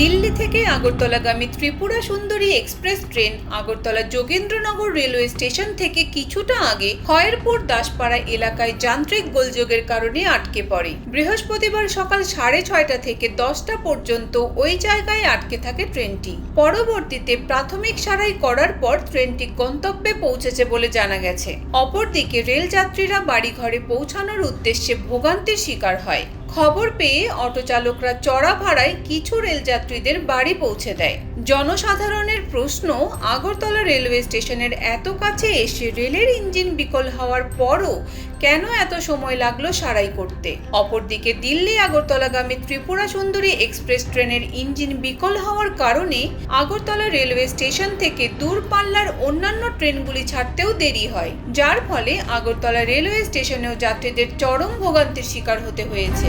দিল্লি থেকে আগরতলাগামী Tripura Sundari express train Agartala Jogendranagar railway station থেকে কিছুটা আগে খয়েরপুর দাসপাড়া এলাকায় যান্ত্রিক গোলযোগের কারণে আটকে পড়ে। বৃহস্পতিবার সকাল সাড়ে ছয়টা থেকে দশটা পর্যন্ত ওই জায়গায় আটকে থাকে ট্রেনটি। পরবর্তীতে প্রাথমিক সারাই করার পর ট্রেনটি গন্তব্যে পৌঁছেছে বলে জানা গেছে। অপরদিকে রেল যাত্রীরা বাড়িঘরে পৌঁছানোর উদ্দেশ্যে ভোগান্তির শিকার হয়। খবর পেয়ে অটো চালকরা চড়া ভাড়ায় কিছু রেলযাত্রীদের বাড়ি পৌঁছে দেয়। জনসাধারণের প্রশ্ন, আগরতলা রেলওয়ে স্টেশনের এত কাছে এসে রেলের ইঞ্জিন বিকল হওয়ার পরও কেন এত সময় লাগল সারাই করতে? অপরদিকে দিল্লি আগরতলাগামী ত্রিপুরা সুন্দরী এক্সপ্রেস ট্রেনের ইঞ্জিন বিকল হওয়ার কারণে আগরতলা রেলওয়ে স্টেশন থেকে দূরপাল্লার অন্যান্য ট্রেনগুলি ছাড়তেও দেরি হয়। যার ফলে আগরতলা রেলওয়ে স্টেশনেও যাত্রীদের চরম ভোগান্তির শিকার হতে হয়েছে।